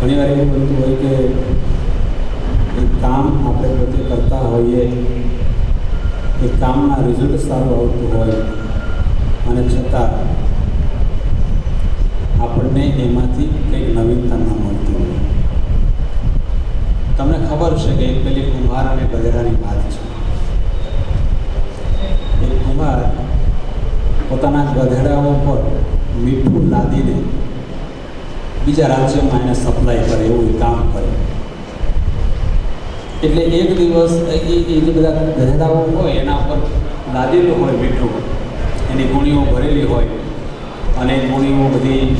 ઘણી વાર એવું બનતું હોય કે કામ આપણે પોતે કરતા હોઈએ, એ કામના રિઝલ્ટ સારું આવતું હોય, અને છતાં આપણને એમાંથી કંઈક નવીનતા ન મળતી હોય. તમને ખબર છે કે એક પેલી કુંભાર અને ગધેડાની વાત છે. એક કુંભાર પોતાના ગધેડાઓ પર મીઠું લાદીને બીજા રાજ્યમાં એને સપ્લાય કરે, એવું કામ કરે. એટલે એક દિવસ એ જે બધા ગધેડાઓ હોય, એના પર લાદેલું હોય મીઠું એની ગુણીઓ ભરેલી હોય, અને ગુણીઓ બધી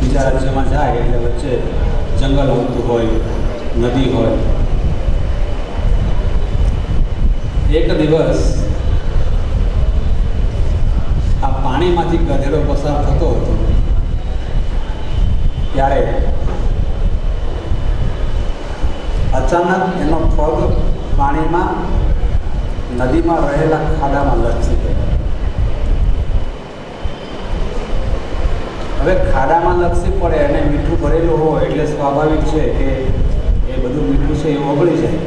બીજા રાજ્યમાં જાય, એટલે વચ્ચે જંગલ આવતું હોય, નદી હોય. એક દિવસ આ પાણીમાંથી ગધેડો પસાર થતો હતો. ત્યારે અચાનક એનો પગ પાણીમાં, નદીમાં રહેલા ખાડામાં લપસી ગયો. હવે ખાડામાં લપસી પડે અને મીઠું ભરેલું હોય એટલે સ્વાભાવિક છે કે એ બધું મીઠું છે એ ઓગળી જાય.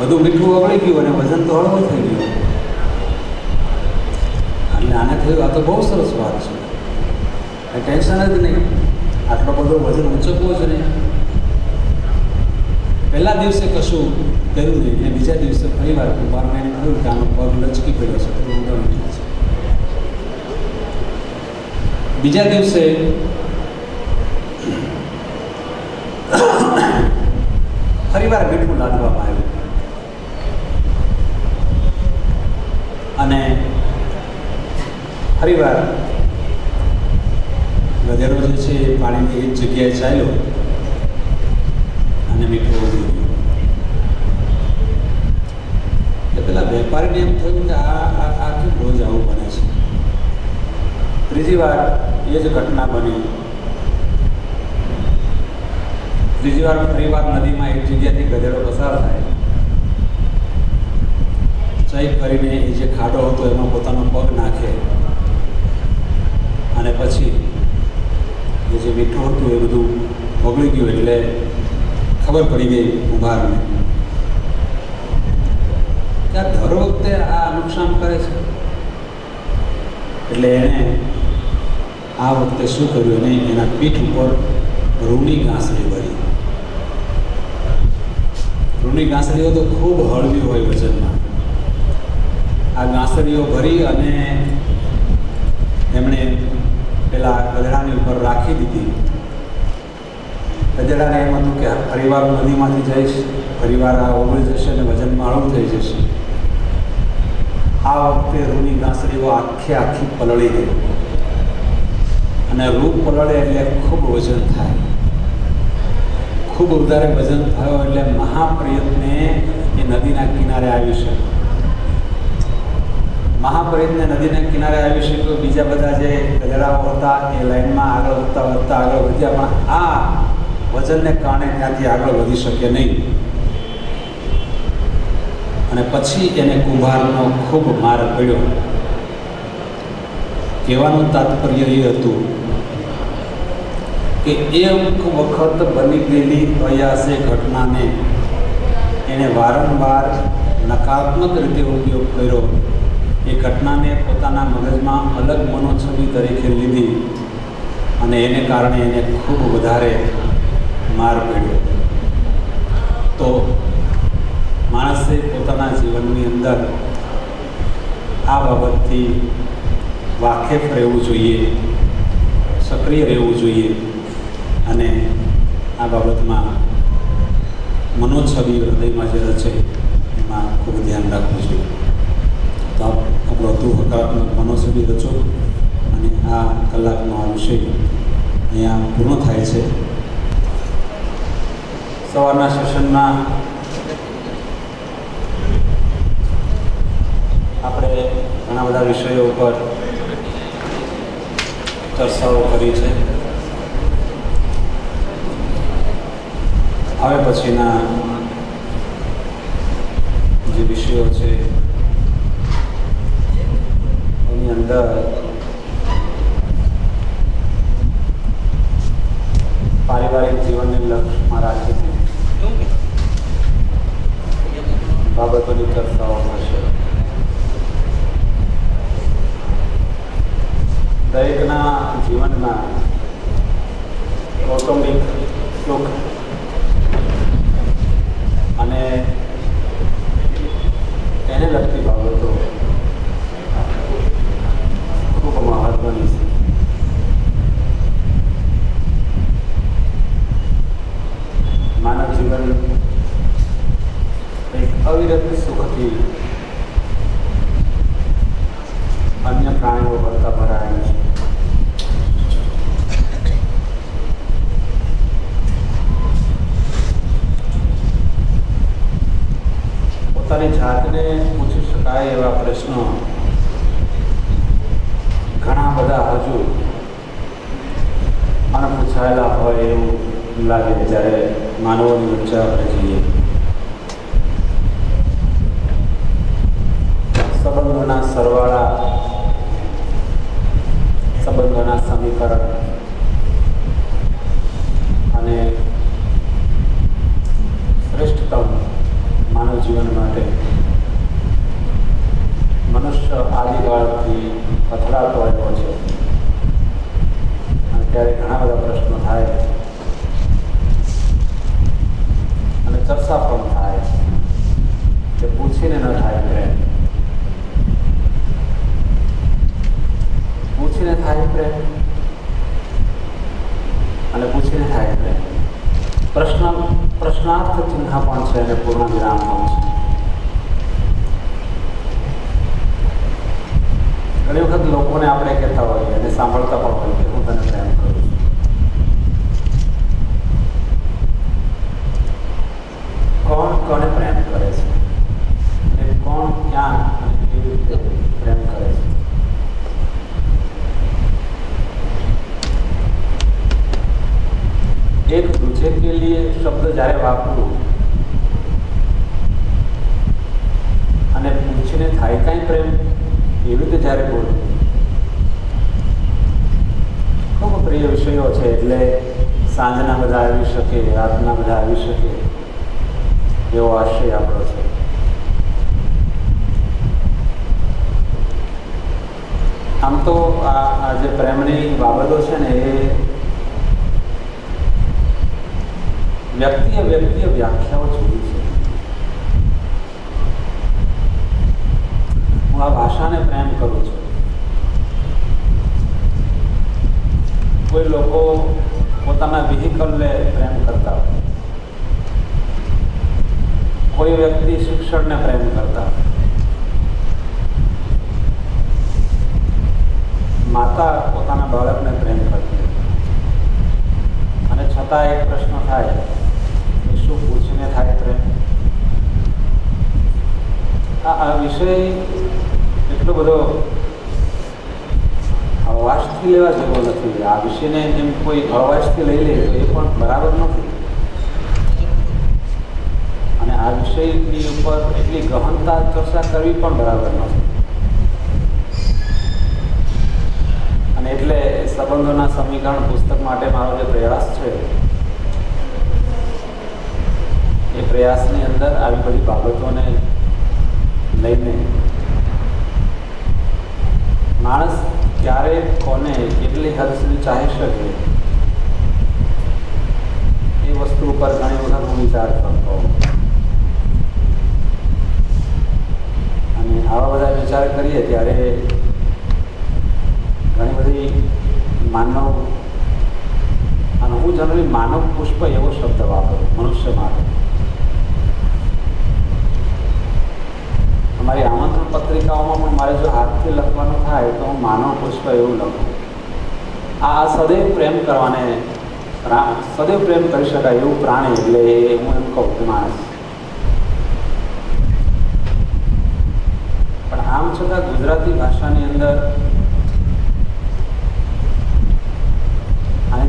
બધું મીઠું ઓગળી ગયું અને વજન તો હળવું થઈ ગયું. એટલે આને થયું, આ તો બહુ સરસ વાત છે. એ ટેન્શન જ નહીં. આટલો બધો વજન ઊંચકવો જ નહીં. પહેલા દિવસે કશું કર્યું નહીં અને બીજા દિવસે ફરી વાર કુંભારને એમ કહ્યું કે આનો પગ લચકી પડ્યો છે ઊંડો છે. બીજા દિવસે ફરી વાર મીઠું લાદવામાં આવ્યું. અને ફરીવાર ગધેડો જે છે એ પાણીની એક જગ્યાએ ચાલ્યો અને મીઠું એટલે પેલા વેપારીને એમ થયું કે આ આ કેમ રોજ આવું બને છે? ત્રીજી વાર એ જ ઘટના બની. ત્રીજી વાર ફરી વાર નદીમાં એક જગ્યાથી ગધેડો પસાર થાય. ચેક કરીને એ જે ખાડો હતો એમાં પોતાનો પગ નાખે. અને પછી જે મીઠું હતું એ બધું ઓગળી ગયું એટલે ખબર પડી ગઈ કુંભારને. ત્યાં દર વખતે આ નુકસાન કરે છે. એટલે એણે આ વખતે શું કર્યું? એને એના પીઠ ઉપર રૂની ઘાસરી ભરી. રૂની ઘાસરીઓ તો ખૂબ હળવી હોય વજનમાં. આ ઘાસરીઓ ભરી અને એમણે પેલા ગધડાની ઉપર રાખી દીધી. ગધડાને એમ હતું કે પરિવાર નદીમાંથી જઈશ, પરિવાર આ ઓગળી જશે અને વજન માળું થઈ જશે. આ વખતે રૂની ઘાસડીઓ આખે આખી પલળી ગઈ. અને રૂ પલળે એટલે ખૂબ વજન થાય. ખૂબ વધારે વજન થયો એટલે મહાપ્રયત્ને એ નદીના કિનારે આવી છે મહાપ્રયત્ને નદીના કિનારે આવી શક્યો બીજા બધા જે ગધેડાઓ હતા એ લાઈનમાં આગળ વધતા વધતા આગળ વધ્યા, પણ આ વજનને કારણે ત્યાંથી આગળ વધી શકે નહીં. અને પછી એને કુંભારનો ખૂબ માર પડ્યો. કહેવાનું તાત્પર્ય એ હતું કે એક વખત બની ગયેલી પ્રયાસે ઘટનાને એણે વારંવાર નકારાત્મક રીતે ઉપયોગ કર્યો. એ ઘટનાને પોતાના મગજમાં અલગ મનોછબી તરીકે લીધી અને એને કારણે એને ખૂબ વધારે માર પડ્યો. તો માણસે પોતાના જીવનની અંદર આ બાબતથી વાકેફ રહેવું જોઈએ, સક્રિય રહેવું જોઈએ અને આ બાબતમાં મનોછબી હૃદયમાં જે રચે એમાં ખૂબ ધ્યાન રાખવું જોઈએ. તો આપ આપણો હતું હકારાત્મક મનોછબી રચો અને આ કલાકનો આ વિષય અહીંયા પૂર્ણ થાય છે. સવારના સેશનમાં આપણે ઘણા બધા વિષયો ઉપર ચર્ચાઓ કરી છે. હવે પછીના જે વિષયો છે अंदर पारिवारिक जीवन में लक्ष्य मराठी थी એક સુખથી અન્ય પ્રાણીઓ કરતા ભરાયેલ છે. પોતાની જાતને પૂછી શકાય એવા પ્રશ્નો ઘણા બધા હજુ અણપૂછાયેલા હોય એવું લાગે જ્યારે માનવોની વચ્ચે આપણે જઈએ. પ્રેમની બાબતો છે ને એ વ્યક્તિએ વ્યક્તિએ વ્યાખ્યાઓ જુદી છે. હું આ ભાષાને પ્રેમ કરું છું. કોઈ લોકો પોતાના વ્હીકલને પ્રેમ કરતા હોય. કોઈ વ્યક્તિ શિક્ષણને પ્રેમ કરતા હોય માતા પોતાના બાળકને પ્રેમ કરતી અને છતાં એક પ્રશ્ન થાય કે શું પૂછીને થાય પ્રેમ? આ વિષય એટલો બધો હળવાશથી લેવા જેવો નથી. આ વિષયને એમ કોઈ હળવાશથી લઈ લે, એ પણ બરાબર નથી. અને આ વિષયની ઉપર એટલી ગહનતા ચર્ચા કરવી પણ બરાબર નથી. અને એટલે સંબંધોના સમીકરણ પુસ્તક માટે મારો જે પ્રયાસ છે, એ પ્રયાસની અંદર આવી બધી બાબતોને લઈને માણસ ક્યારે, કોને, કેટલી હદ સુધી ચાહી શકે એ વસ્તુ ઉપર ઘણી વખત હું વિચાર કરતો અને આવા બધા વિચાર કરીએ ત્યારે ઘણી બધી માનવ અને હું જનરલી માનવ પુષ્પ એવો શબ્દ વાપરું, મનુષ્ય માટે. અમારી આમંત્રણ પત્રિકાઓમાં પણ મારે જો હાથથી લખવાનું થાય તો હું માનવ પુષ્પ એવું લખું. આ સદૈવ પ્રેમ કરવાને સદૈવ પ્રેમ કરી શકાય એવું પ્રાણી એટલે હું એમ કહું કે માણસ. પણ આમ છતાં ગુજરાતી ભાષાની અંદર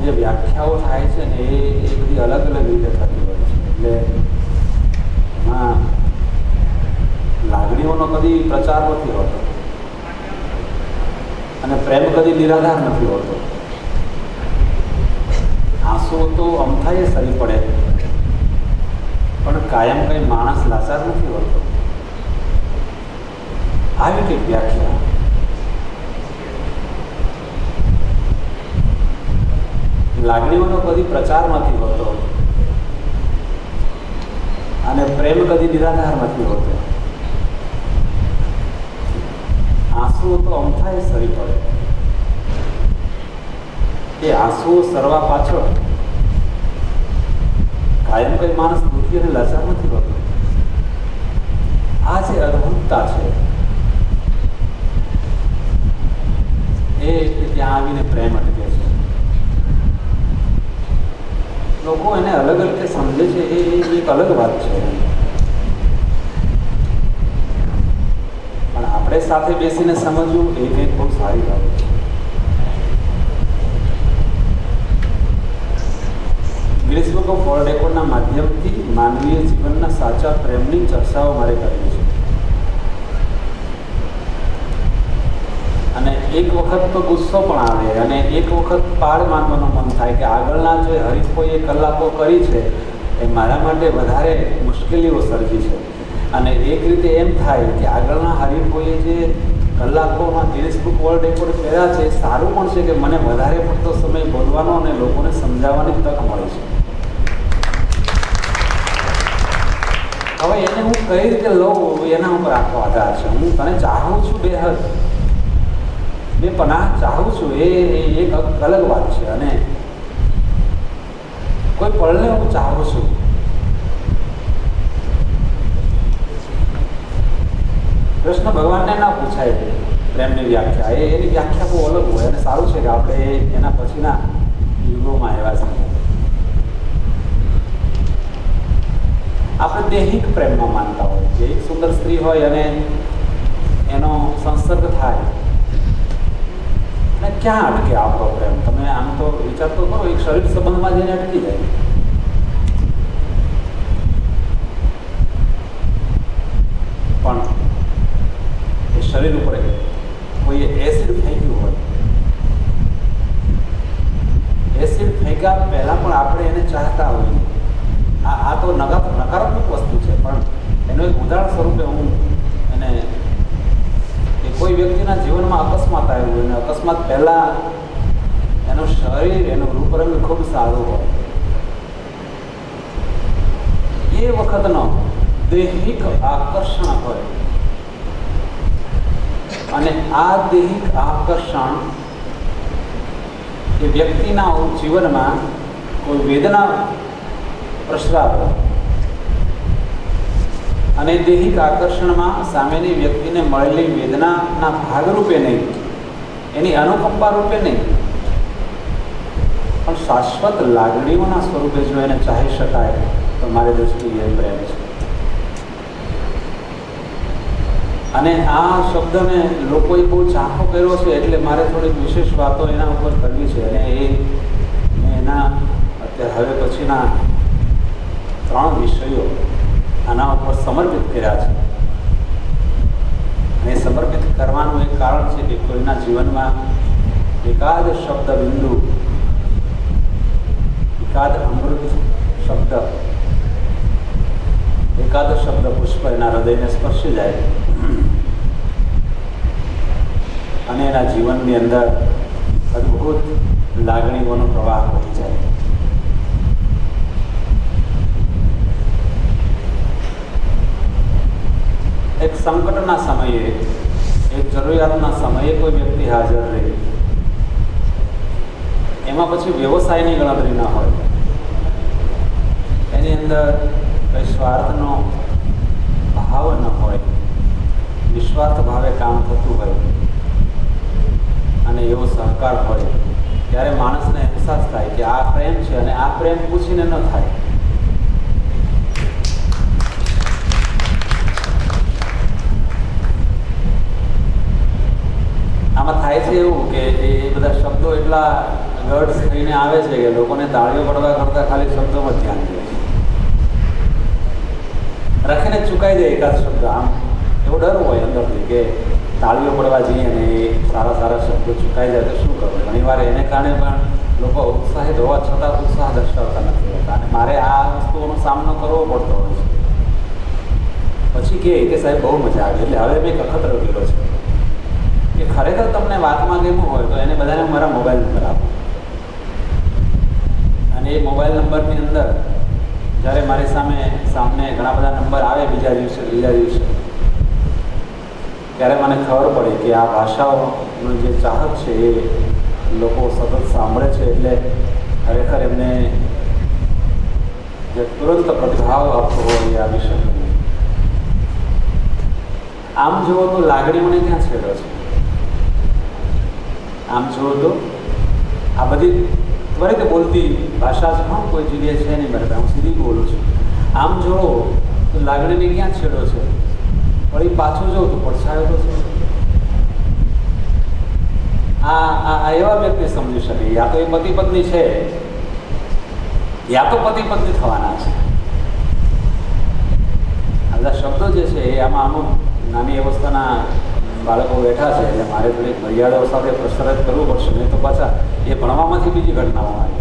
જે વ્યાખ્યાઓ થાય છે ને એ એ બધી અલગ અલગ રીતે થતી હોય છે. એટલે એમાં લાગણીઓનો કદી પ્રચાર નથી હોતો. અને પ્રેમ કદી નિરાધાર નથી હોતો. આંસુ તો અમથાએ સરી પડે. પણ કાયમ કઈ માણસ લાચાર નથી હોતો. આવી કંઈક વ્યાખ્યા. લાગણીઓનો કદી પ્રચાર નથી હોતો. અને પ્રેમ કદી નિરાધાર નથી હોતો. આંસુઓ તો અમથાએ સરી પડે. એ આંસુઓ સરવા પાછળ કાયમ કઈ માણસ દુઃખી અને લાચાર નથી હોતો. આ જે અદ્ભુતતા છે, એ ત્યાં આવીને પ્રેમ અટકે છે. લોકો એને અલગ રીતે સમજે છે, એ એક અલગ વાત છે. પણ આપણે સાથે બેસીને સમજવું એ કંઈક બહુ સારી વાત છે. ગ્રીસ લોકો ઓફ રેકોર્ડના માધ્યમથી માનવીય જીવનના સાચા પ્રેમની ચર્ચાઓ મારે કરવી છે અને એક વખત તો ગુસ્સો પણ આવે અને એક વખત પાડ માનવાનું મન થાય કે આગળના જે હરીફોએ કલાકો કરી છે, એ મારા માટે વધારે મુશ્કેલીઓ સર્જી છે. અને એક રીતે એમ થાય કે આગળના હરીફોએ જે કલાકોમાં ગિનિસ વર્લ્ડ રેકોર્ડ કર્યા છે સારું પણ છે કે મને વધારે પડતો સમય બોલવાનો અને લોકોને સમજાવવાની તક મળે છે. હવે એને હું કઈ રીતે લઉં એના ઉપર આખો આધાર છે. હું તને ચાહું છું બેહદ. મેં પનાહ ચાહું છું. એ એક અલગ વાત છે. અને કોઈ પળને હું ચાહું છું. કૃષ્ણ ભગવાનને ના પૂછાય પ્રેમની વ્યાખ્યા. એ, એની વ્યાખ્યા બહુ અલગ હોય અને સારું છે કે આપણે એના પછીના યુગોમાં એવા છીએ આપણે દૈહિક પ્રેમમાં માનતા હોય. જે એક સુંદર સ્ત્રી હોય અને એનો સંસર્ગ થાય. ક્યાં અટકે આપણો પ્રેમ? તમે આમ તો વિચાર તો કરો, એક શરીર સંબંધમાં જઈને અટકી જાય. પણ એ શરીર ઉપર કોઈ એસિડ ફેંક્યું હોય એસિડ ફેંક્યા પહેલાં પણ આપણે એને ચાહતા હોઈએ. આ આ તો નકા નકારાત્મક વસ્તુ છે, પણ એનું એક ઉદાહરણ સ્વરૂપે હું એને કોઈ વ્યક્તિના જીવનમાં અકસ્માત આવ્યું હોય અને અકસ્માત પહેલાં એનું શરીર, એનું રૂપરંગ ખૂબ સારું હોય. એ વખતનો દૈહિક આકર્ષણ હોય. અને આ દૈહિક આકર્ષણ એ વ્યક્તિના જીવનમાં કોઈ વેદના પ્રસરાવે. અને દૈહિક આકર્ષણમાં સામેની વ્યક્તિને મળેલી વેદનાના ભાગરૂપે નહીં, એની અનુકંપા રૂપે નહીં. પણ શાશ્વત લાગણીઓના સ્વરૂપે જો એને ચાહી શકાય, તો મારી દૃષ્ટિએ એ પ્રેમ છે. અને આ શબ્દને લોકોએ બહુ ચાખો કર્યો છે, એટલે મારે થોડીક વિશેષ વાતો એના ઉપર કરવી છે. અને એના અત્યારે હવે પછીના ત્રણ વિષયો આના ઉપર સમર્પિત કર્યા છે. અને સમર્પિત કરવાનું એક કારણ છે કે કોઈના જીવનમાં એકાદ શબ્દ બિંદુ એકાદ અમૃત શબ્દ, એકાદ શબ્દ પુષ્પ એના હૃદયને સ્પર્શી જાય. અને એના જીવનની અંદર અદ્ભુત લાગણીઓનો પ્રવાહ વહી જાય. એક સંકટના સમયે, એક જરૂરિયાતના સમયે કોઈ વ્યક્તિ હાજર રહે. એમાં પછી વ્યવસાયની ગણતરી ન હોય. એની અંદર કંઈ સ્વાર્થનો ભાવ ન હોય, નિસ્વાર્થ ભાવે કામ થતું હોય, અને એવો સહકાર હોય, ત્યારે માણસને અહેસાસ થાય કે આ પ્રેમ છે અને આ પ્રેમ પૂછીને ન થાય આમાં થાય છે એવું કે એ બધા શબ્દો એટલા ગઢ થઈને આવે છે કે લોકોને તાળીઓ પડવા કરતાં ખાલી શબ્દોમાં ધ્યાન દે છે. રખીને ચુકાઈ જાય એકાદ શબ્દ આમ. એવો ડર હોય અંદરથી કે તાળીઓ પડવા જઈએ અને એ સારા સારા શબ્દો ચૂકાઈ જાય તો શું કરવું? ઘણીવાર એને કારણે પણ લોકો ઉત્સાહિત હોવા છતાં ઉત્સાહ દર્શાવતા નથી હોતા અને મારે આ વસ્તુઓનો સામનો કરવો પડતો હોય છે. પછી કે સાહેબ બહુ મજા આવી. એટલે હવે મેં એક અખતરો કર્યો છે. કે ખરેખર તમને વાતમાં ગમ્યું હોય તો એને બધાને મારા મોબાઈલ નંબર આપો. અને એ મોબાઈલ નંબરની અંદર જ્યારે મારી સામે સામને ઘણા બધા નંબર આવે બીજા દિવસે ત્રીજા દિવસે, ત્યારે મને ખબર પડી કે આ ભાષાઓનો જે ચાહક છે એ લોકો સતત સાંભળે છે એટલે ખરેખર એમને જે તુરંત પ્રતિભાવ આપતો હોય એ આવી શકે આમ જુઓ તો લાગણીઓને ક્યાં છેડો છે? આમ જુઓ તો આ બધી ત્વરિત બોલતી ભાષા છે કોઈ જગ્યાએ છે નહીં મારે, હું સીધી બોલું છું. આમ જુઓ તો લાગણીને ક્યાં છેડો છે? વળી પાછું જોઉં તો પડછાયો તો છે. આ આ એવા વ્યક્તિ સમજી શકે, યા તો એ પતિ પત્ની છે, યા તો પતિ પત્ની થવાના છે. આ બધા શબ્દો જે છે એ આમાં અમુક નાની અવસ્થાના બાળકો બેઠા છે એટલે મારે થોડીક મર્યાદાઓ સાથે પ્રસરત કરવું પડશે. નહીં તો પાછા એ ભણવામાંથી બીજી ઘટનાઓ આવી.